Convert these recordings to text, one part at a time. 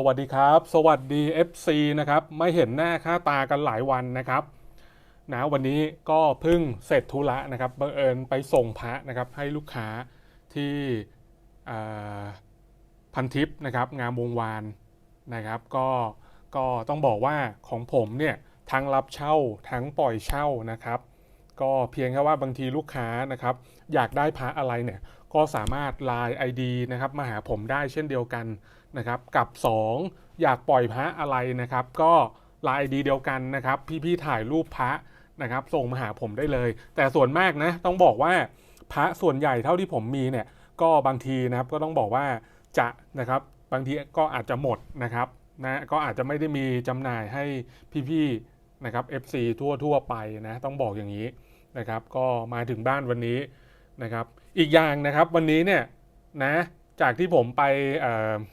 สวัสดีครับ สวัสดี FC นะครับ ไม่เห็นหน้าค่าตากันหลายวันนะครับนะวันนี้ก็เพิ่งเสร็จธุระนะครับบังเอิญไปส่งพระนะครับให้ลูกค้าที่พันทิปนะครับงามวงวานนะครับก็ก็ต้องบอกว่าของผมเนี่ยทั้งรับเช่าทั้งปล่อยเช่านะครับ ก็เพียงแค่ว่าบางทีลูกค้านะครับอยากได้พระอะไรเนี่ยก็สามารถ Line ID นะครับมาหาผมได้เช่นเดียวกันนะครับกับ 2 อยากปล่อยพระอะไรนะครับ ก็ Line ID เดียวกันนะครับ พี่ๆถ่ายรูปพระนะครับ ส่งมาหาผมได้เลย แต่ส่วนมากนะต้องบอกว่าพระส่วนใหญ่เท่าที่ผมมีเนี่ยก็บางทีนะครับก็ต้องบอกว่าจะนะครับบางทีก็อาจจะหมดนะครับนะก็อาจจะไม่ได้มีจำหน่ายให้พี่ๆนะครับ FC ทั่วทั่วๆไปนะต้องบอกอย่างนี้ นะครับก็มาถึงบ้านวันนี้นะครับอีกอย่างนะครับวันนี้เนี่ยนะจากที่ผมไปเ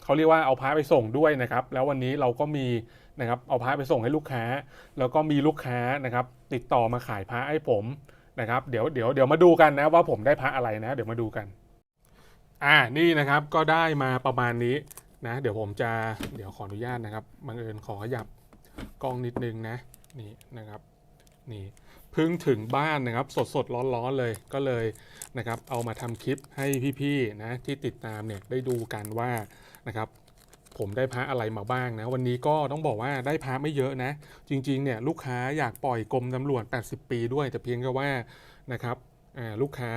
เขาเรียกว่าเอาพระไปส่งด้วยนะครับ แล้ววันนี้เราก็มีนะครับเอาพระไปส่งให้ลูกค้า แล้วก็มีลูกค้านะครับติดต่อมาขายพระให้ผมนะครับเดี๋ยวเดี๋ยวเดี๋ยวมาดูกันนะว่าผมได้พระอะไรนะ เดี๋ยวมาดูกันอ่านี่นะครับก็ได้มาประมาณนี้นะ เดี๋ยวผมจะเดี๋ยวขออนุญาตนะครับบังเอิญขอขยับกล้องนิดนึงนะนี่นะครับ นี่เพิ่งถึงบ้านนะครับสดสดร้อนร้อนๆเลยก็เลยนะครับเอามาทำคลิปให้พี่ๆนะที่ติดตามเนี่ยได้ดูกันว่านะครับผมได้พระอะไรมาบ้างนะ วันนี้ก็ต้องบอกว่าได้พระไม่เยอะนะ จริงๆเนี่ยลูกค้าอยากปล่อยกรมตำรวจ 80 ปีด้วย แต่เพียงแค่ว่านะครับลูกค้า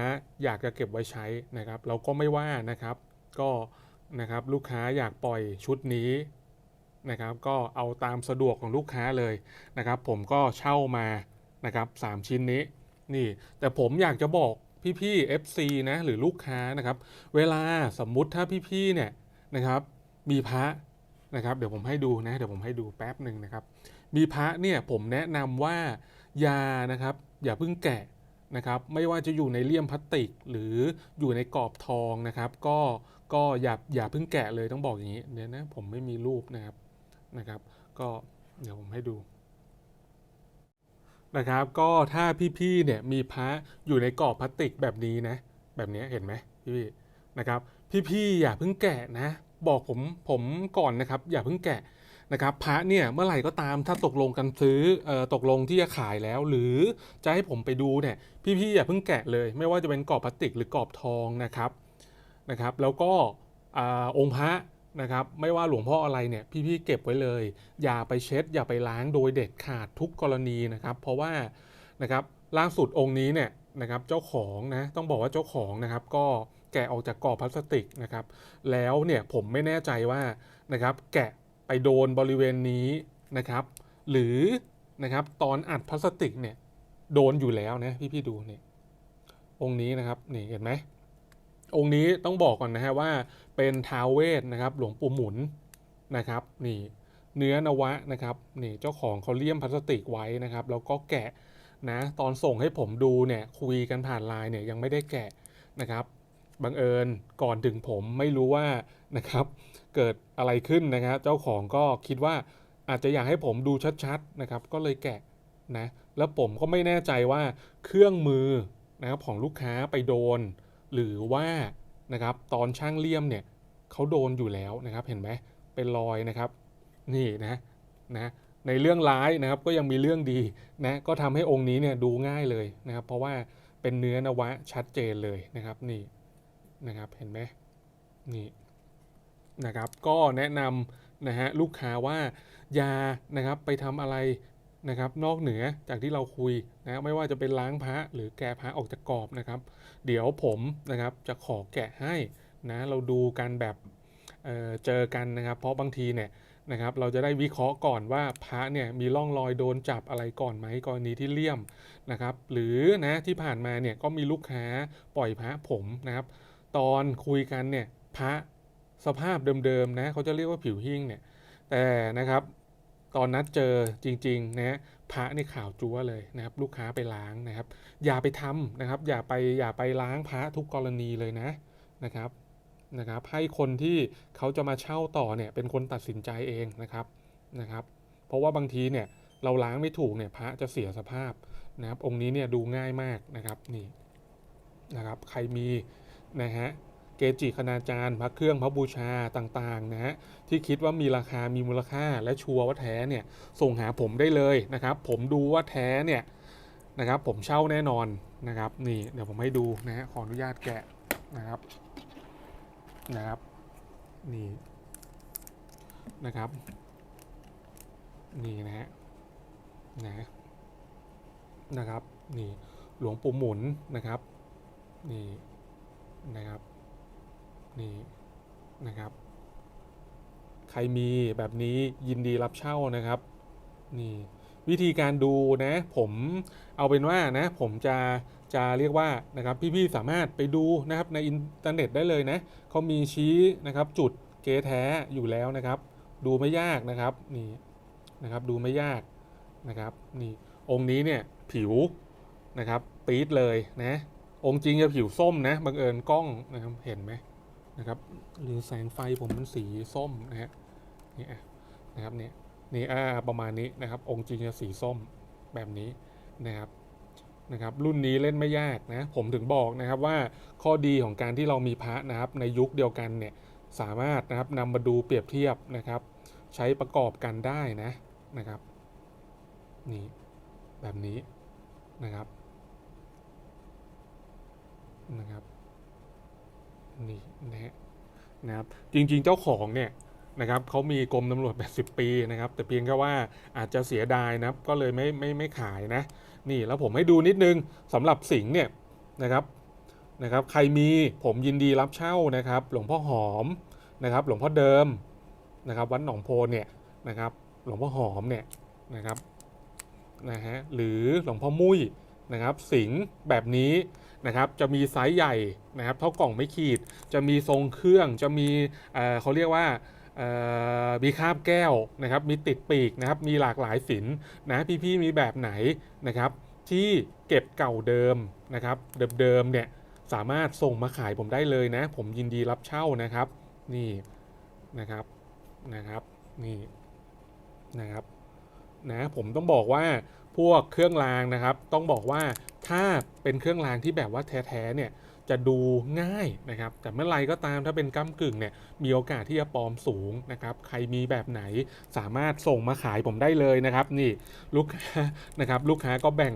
อยากจะเก็บไว้ใช้นะครับเราก็ไม่ว่านะครับก็นะครับลูกค้าอยากปล่อยชุดนี้นะครับก็เอาตามสะดวกของลูกค้าเลยนะครับ ผมก็เช่ามา นะครับสามชิ้นนี้นี่ แต่ผมอยากจะบอกพี่ๆ FC นะหรือลูกค้านะครับ เวลาสมมุติถ้าพี่ๆเนี่ยนะครับมีพระนะครับเดี๋ยวผมให้ดูนะเดี๋ยวผมให้ดูแป๊บหนึ่งนะครับ มีพระเนี่ยผมแนะนำว่ายานะครับ อย่าเพิ่งแกะนะครับไม่ว่าจะอยู่ในเลี่ยมพลาสติก หรืออยู่ในกรอบทองนะครับ ก็ก็อย่าอย่าเพิ่งแกะเลยต้องบอกอย่างนี้เดี๋ยวนะผมไม่มีรูปนะครับนะครับ ก็เดี๋ยวผมให้ดู นะครับ ก็ถ้าพี่ๆเนี่ยมีพระอยู่ในกรอบพลาสติกแบบนี้นะ แบบนี้เห็นไหมพี่ๆนะครับ พี่ๆอย่าเพิ่งแกะนะ บอกผมผมก่อนนะครับ อย่าเพิ่งแกะนะครับพระเนี่ยเมื่อไหร่ก็ตามถ้าตกลงกันซื้อออตกลงที่จะขายแล้ว หรือจะให้ผมไปดูเนี่ยพี่ๆอย่าเพิ่งแกะเลย ไม่ว่าจะเป็นกรอบพลาสติกหรือกรอบทองนะครับนะครับ แล้วก็อองค์พระ นะครับไม่ว่าหลวงพ่ออะไรเนี่ยพี่ๆเก็บไว้เลย อย่าไปเช็ด อย่าไปล้างโดยเด็ดขาดทุกกรณีนะครับ เพราะว่านะครับล่าสุดองค์นี้เนี่ยนะครับเจ้าของนะต้องบอกว่าเจ้าของนะครับ ก็แกะออกจากกรอบพลาสติกนะครับ แล้วเนี่ยผมไม่แน่ใจว่านะครับ แกะไปโดนบริเวณนี้นะครับ หรือนะครับตอนอัดพลาสติกเนี่ยโดนอยู่แล้วนะพี่ๆดูนี่องค์นี้นะครับนี่เห็นไหม องค์นี้ต้องบอกก่อนนะฮะว่าเป็นท้าวเวทนะครับ หลวงปู่หมุนนะครับ นี่เนื้อนวะนะครับนี่เจ้าของเขาเลี่ยมพลาสติกไว้นะครับ แล้วก็แกะนะตอนส่งให้ผมดูเนี่ยคุยกันผ่านไลน์เนี่ยยังไม่ได้แกะนะครับบังเอิญก่อนถึงผมไม่รู้ว่านะครับ เกิดอะไรขึ้นนะครับ เจ้าของก็คิดว่าอาจจะอยากให้ผมดูชัดๆนะครับ ก็เลยแกะนะแล้วผมก็ไม่แน่ใจว่าเครื่องมือนะครับของลูกค้าไปโดน หรือว่านะครับตอนช่างเลี่ยมเนี่ยเขาโดนอยู่แล้วนะครับเห็นไหมเป็นรอยนะครับนี่นะนะในเรื่องร้ายนะครับก็ยังมีเรื่องดีนะก็ทำให้องค์นี้เนี่ยดูง่ายเลยนะครับ เพราะว่าเป็นเนื้อนวะชัดเจนเลยนะครับนี่นะครับเห็นไหมนี่นะครับก็แนะนำนะฮะลูกค้าว่าอย่านะครับไปทำอะไร นะครับนอกเหนือจากที่เราคุยนะไม่ว่าจะเป็นล้างพระหรือแกะพระออกจากกรอบนะครับ เดี๋ยวผมนะครับจะขอแกะให้นะเราดูกันแบบเออเจอกันนะครับ เพราะบางทีเนี่ยนะครับเราจะได้วิเคราะห์ก่อนว่าพระเนี่ยมีร่องรอยโดนจับอะไรก่อนไหมกรณีที่เลี่ยมนะครับ หรือนะที่ผ่านมาเนี่ยก็มีลูกค้าปล่อยพระผมนะครับ ตอนคุยกันเนี่ยพระสภาพเดิมๆนะเขาจะเรียกว่าผิวหิ้งเนี่ยแต่นะครับ ตอนนัดเจอจริงๆนะพระนี่ข่าวจั๊วเลยนะครับ ลูกค้าไปล้างนะครับ อย่าไปทำนะครับ อย่าไปอย่าไปล้างพระทุกกรณีเลยนะนะครับนะครับ ให้คนที่เขาจะมาเช่าต่อเนี่ยเป็นคนตัดสินใจเองนะครับนะครับ เพราะว่าบางทีเนี่ยเราล้างไม่ถูกเนี่ยพระจะเสียสภาพนะครับ องค์นี้เนี่ยดูง่ายมากนะครับนี่นะครับ ใครมีนะฮะ เกจิคณาจารย์พระเครื่องพระบูชาต่างๆนะฮะที่คิดว่ามีราคามีมูลค่าและชัวร์ว่าแท้เนี่ยส่งหาผมได้เลยนะครับ ผมดูว่าแท้เนี่ยนะครับผมเช่าแน่นอนนะครับนี่เดี๋ยวผมให้ดูนะฮะขออนุญาตแกะนะครับนะครับนี่นะครับนี่นะฮะนะนะครับนี่หลวงปู่หมุนนะครับนี่นะครับ นี่นะครับ ใครมีแบบนี้ยินดีรับเช่านะครับ นี่วิธีการดูนะผมเอาเป็นว่านะผมจะจะเรียกว่านะครับพี่ๆสามารถไปดูนะครับในอินเทอร์เน็ตได้เลยนะเขามีชี้นะครับจุดเกแท้อยู่แล้วนะครับ ดูไม่ยากนะครับนี่นะครับดูไม่ยากนะครับนี่องค์นี้เนี่ยผิวนะครับปี๊ดเลยนะองค์จริงจะผิวส้มนะบังเอิญกล้องนะครับเห็นไหม นะครับ หรือแสงไฟผมมันสีส้มนะฮะนี่นะครับเนี่ยนี่อ่าประมาณนี้นะครับ องค์จริงจะสีส้มแบบนี้นะครับนะครับ รุ่นนี้เล่นไม่ยากนะผมถึงบอกนะครับว่าข้อดีของการที่เรามีพระนะครับ ในยุคเดียวกันเนี่ยสามารถนะครับนำมาดูเปรียบเทียบนะครับ ใช้ประกอบกันได้นะนะครับนี่แบบนี้นะครับนะครับ นี่นะฮะนะครับจริงๆเจ้าของเนี่ยนะครับเขามีกรมตำรวจ 80 ปีนะครับ แต่เพียงแค่ว่าอาจจะเสียดายนะครับ ก็เลยไม่ไม่ไม่ขายนะ นี่แล้วผมให้ดูนิดนึงสำหรับสิงห์เนี่ยนะครับนะครับ ใครมีผมยินดีรับเช่านะครับ หลวงพ่อหอมนะครับ หลวงพ่อเดิมนะครับ วัดหนองโพเนี่ยนะครับ หลวงพ่อหอมเนี่ยนะครับนะฮะหรือหลวงพ่อมุ้ยนะครับ สิงห์แบบนี้ นะครับจะมีไซส์ใหญ่นะครับเท่ากล่องไม่ขีด จะมีทรงเครื่องจะมีเเขาเรียกว่ามีคาบแก้วนะครับมีติดปีกนะครับมีหลากหลายสินนะพี่ๆมีแบบไหนนะครับที่เก็บเก่าเดิมนะครับเดิมๆเนี่ยสามารถส่งมาขายผมได้เลยนะ ผมยินดีรับเช่านะครับนี่นะครับนะครับนี่นะครับนะผมต้องบอกว่า พวกเครื่องรางนะครับ ต้องบอกว่าถ้าเป็นเครื่องรางที่แบบว่าแท้ๆเนี่ยจะดูง่ายนะครับ แต่เมื่อไรก็ตามถ้าเป็นก้ากึ่งเนี่ยมีโอกาสที่จะปลอมสูงนะครับ ใครมีแบบไหนสามารถส่งมาขายผมได้เลยนะครับ นี่ลูกค้านะครับลูกค้าก็แบ่ง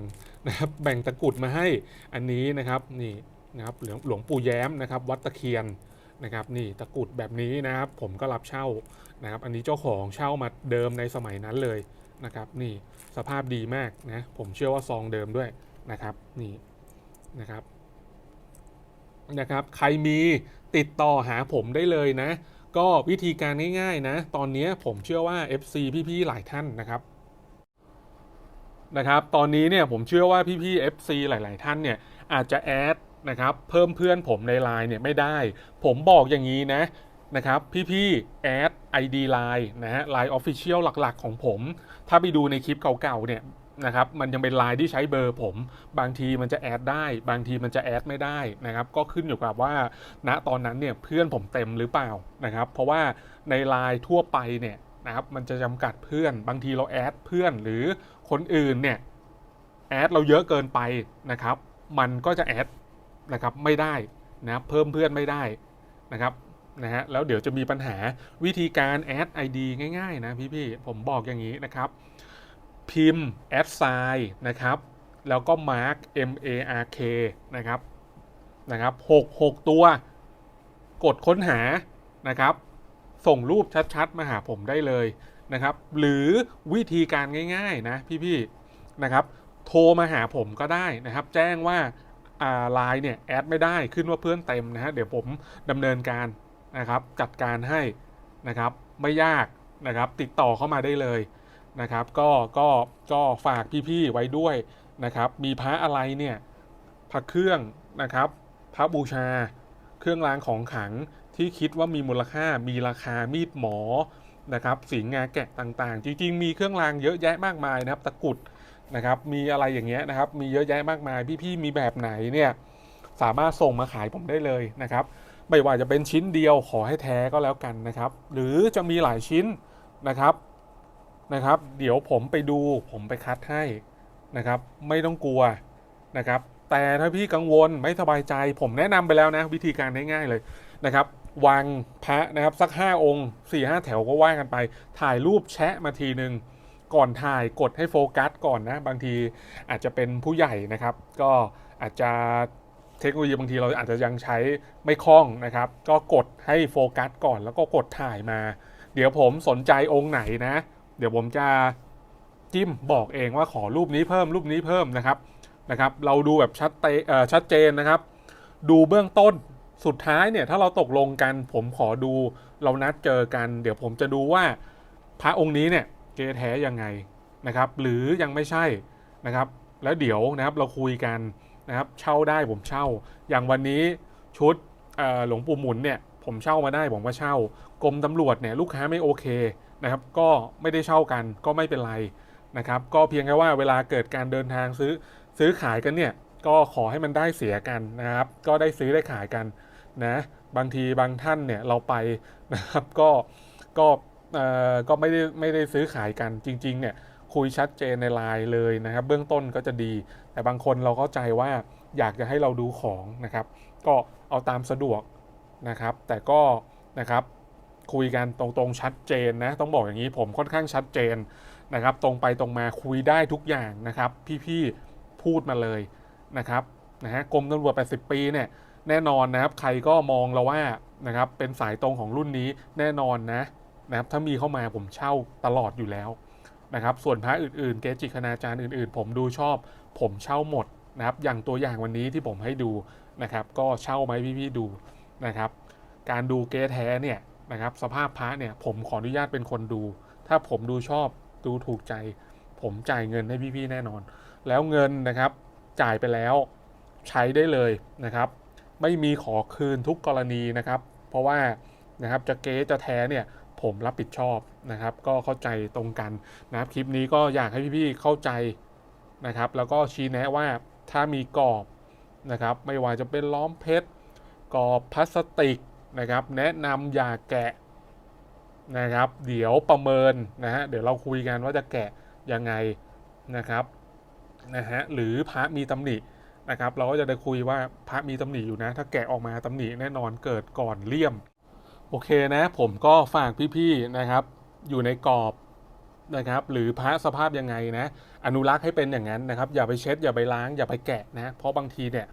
นะครับแบ่งตะกรุดมาให้อันนี้นะครับนี่นะครับหลวงหลวงปู่แย้มนะครับ วัดตะเคียนนะครับนี่ตะกรุดแบบนี้นะครับ ผมก็รับเช่านะครับ อันนี้เจ้าของเช่ามาเดิมในสมัยนั้นเลย นะครับนี่สภาพดีมากนะผมเชื่อว่าซองเดิมด้วยนะครับนี่นะครับนะครับใครมีติดต่อหาผมได้เลยนะ ก็วิธีการง่ายๆนะตอนนี้ผมเชื่อว่า FC พี่ๆหลายท่านนะครับนะครับตอนนี้เนี่ยผมเชื่อว่าพี่ๆ FC หลาย ๆ ท่านเนี่ยอาจจะแอดนะครับเพิ่มเพื่อนผมใน Line เนี่ยไม่ได้ ผมบอกอย่างนี้นะ นะครับพี่ๆแอด ID Line นะฮะ Line Official หลักๆ ของผม ถ้าไปดูในคลิปเก่าๆเนี่ยนะครับมันยังเป็นไลน์ที่ใช้เบอร์ผม บางทีมันจะแอดได้ บางทีมันจะแอดไม่ได้นะครับก็ขึ้นอยู่กับว่าณตอนนั้นเนี่ยเพื่อนผมเต็มหรือเปล่านะครับเพราะว่าในไลน์ทั่วไปเนี่ยนะครับมันจะจำกัดเพื่อน บางทีเราแอดเพื่อนหรือคนอื่นเนี่ยแอดเราเยอะเกินไปนะครับมันก็จะแอดนะครับไม่ได้นะครับเพิ่มเพื่อนไม่ได้นะครับ นะฮะแล้วเดี๋ยวจะมีปัญหาวิธีการแอด ID ง่ายๆนะพี่ๆผมบอกอย่างนี้นะครับ พิมพ์แอดไซน์นะครับ แล้วก็ mark m a r k นะครับนะครับ6 6 ตัว กดค้นหานะครับ ส่งรูปชัดๆ มาหาผมได้เลยนะครับ หรือวิธีการง่ายๆนะพี่ๆนะครับ โทรมาหาผมก็ได้นะครับ แจ้งว่าไลน์เนี่ยแอดไม่ได้ขึ้นว่าเพื่อนเต็มนะฮะเดี๋ยวผมดำเนินการ นะครับจัดการให้นะครับไม่ยากนะครับติดต่อเข้ามาได้เลยนะครับก็ก็ก็ฝากพี่ๆไว้ด้วยนะครับมีพระอะไรเนี่ยพระเครื่องนะครับพระบูชา เครื่องรางของขลังที่คิดว่ามีมูลค่ามีราคามีดหมอนะครับสิงงาแกะต่างๆ จริง ๆ มีเครื่องรางเยอะแยะมากมายนะครับตะกุดนะครับมีอะไรอย่างเงี้ยนะครับมีเยอะแยะมากมายพี่ๆมีแบบไหนเนี่ยสามารถส่งมาขายผมได้เลยนะครับ ไม่ว่าจะเป็นชิ้นเดียวขอให้แท้ก็แล้วกันนะครับ หรือจะมีหลายชิ้นนะครับนะครับ เดี๋ยวผมไปดูผมไปคัดให้นะครับ ไม่ต้องกลัวนะครับ แต่ถ้าพี่กังวลไม่สบายใจ ผมแนะนำไปแล้วนะ วิธีการง่ายๆเลยนะครับวางพระนะครับสัก 5 องค์4ี่ห้าแถวก็ว่ากันไป ถ่ายรูปแชะมาทีหนึ่งก่อนถ่ายกดให้โฟกัสก่อนนะ บางทีอาจจะเป็นผู้ใหญ่นะครับ ก็อาจจะ เทคโนโลยีบางทีเราอาจจะยังใช้ไม่คล่องนะครับ ก็กดให้โฟกัสก่อนแล้วก็กดถ่ายมา เดี๋ยวผมสนใจองค์ไหนนะ เดี๋ยวผมจะจิ้มบอกเองว่าขอรูปนี้เพิ่มรูปนี้เพิ่มนะครับนะครับ เราดูแบบชัดเตอชัดเจนนะครับ ดูเบื้องต้นสุดท้ายเนี่ยถ้าเราตกลงกันผมขอดูเรานัดเจอกัน เดี๋ยวผมจะดูว่าพระองค์นี้เนี่ยเกแท้ยังไงนะครับ หรือยังไม่ใช่นะครับ แล้วเดี๋ยวนะครับเราคุยกัน นะครับเช่าได้ผมเช่า อย่างวันนี้ชุดหลวงปู่หมุนเนี่ยผมเช่ามาได้ผมก็เช่ากรมตำรวจเนี่ยลูกค้าไม่โอเคนะครับก็ไม่ได้เช่ากันก็ไม่เป็นไรนะครับก็เพียงแค่ว่าเวลาเกิดการเดินทางซื้อซื้อขายกันเนี่ยก็ขอให้มันได้เสียกันนะครับ ก็ได้ซื้อได้ขายกันนะบางทีบางท่านเนี่ยเราไปนะครับก็ก็เอ่อก็ไม่ได้ไม่ได้ซื้อขายกันจริงๆเนี่ย คุยชัดเจนในไลน์เลยนะครับ เบื้องต้นก็จะดี แต่บางคนเราเข้าใจว่าอยากจะให้เราดูของนะครับ ก็เอาตามสะดวกนะครับ แต่ก็นะครับคุยกันตรงๆชัดเจนนะต้องบอกอย่างนี้ผมค่อนข้างชัดเจนนะครับ ตรงไปตรงมาคุยได้ทุกอย่างนะครับ พี่ๆพูดมาเลยนะครับนะฮะกรมตำรวจ 80 ปีเนี่ยแน่นอนนะครับใครก็มองเราว่านะครับเป็นสายตรงของรุ่นนี้แน่นอนนะนะครับถ้ามีเข้ามาผมเช่าตลอดอยู่แล้ว นะครับ ส่วนพระอื่นๆ เกจิคณาจารย์อื่นๆ ผมดูชอบ ผมเช่าหมดนะครับ อย่างตัวอย่างวันนี้ที่ผมให้ดูนะครับ ก็เช่าไหมพี่ๆดูนะครับ การดูเกแท้เนี่ยนะครับสภาพพระเนี่ยผมขออนุญาตเป็นคนดู ถ้าผมดูชอบดูถูกใจ ผมจ่ายเงินให้พี่ๆแน่นอน แล้วเงินนะครับจ่ายไปแล้วใช้ได้เลยนะครับ ไม่มีขอคืนทุกกรณีนะครับ เพราะว่านะครับจะเก๊จะแท้เนี่ย ผมรับผิดชอบนะครับ ก็เข้าใจตรงกันนะครับคลิปนี้ก็อยากให้พี่ๆเข้าใจนะครับ แล้วก็ชี้แนะว่าถ้ามีกรอบนะครับ ไม่ว่าจะเป็นล้อมเพชรกรอบพลาสติกนะครับ แนะนำอย่าแกะนะครับ เดี๋ยวประเมินนะฮะเดี๋ยวเราคุยกันว่าจะแกะยังไงนะครับนะฮะหรือพระมีตำหนินะครับ เราก็จะได้คุยว่าพระมีตำหนิอยู่นะ ถ้าแกะออกมาตำหนิแน่นอนเกิดก่อนเลี่ยม โอเคนะผมก็ฝากพี่ๆนะครับ อยู่ในกรอบนะครับหรือพระสภาพยังไงนะ อนุรักษ์ให้เป็นอย่างนั้นนะครับ อย่าไปเช็ด อย่าไปล้าง อย่าไปแกะนะ เพราะบางทีเนี่ย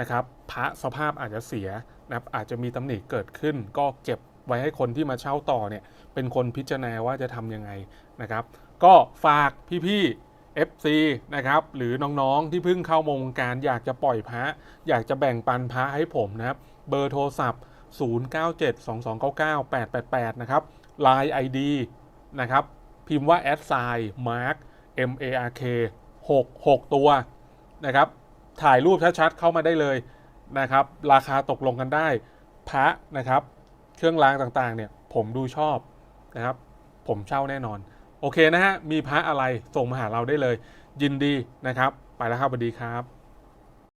นะครับพระสภาพอาจจะเสียนะครับอาจจะมีตำหนิเกิดขึ้น ก็เก็บไว้ให้คนที่มาเช่าต่อเนี่ยเป็นคนพิจารณาว่าจะทำยังไงนะครับ ก็ฝากพี่ๆ FC นะครับหรือน้องๆที่เพิ่งเข้าวงการอยากจะปล่อยพระ อยากจะแบ่งปันพระให้ผมนะครับเบอร์โทรศัพท์ 0972299888 นะครับ Line ID นะครับ พิมพ์ว่า a d s i g n mark m a r k 6 6 ตัวนะครับ ถ่ายรูปชัดๆเข้ามาได้เลยนะครับ ราคาตกลงกันได้ พระนะครับ เครื่องรางต่างๆ เนี่ย ผมดูชอบนะครับ ผมเช่าแน่นอน โอเคนะฮะ มีพระอะไรส่งมาหาเราได้เลย ยินดีนะครับ ไปแล้วครับสวัสดีครับ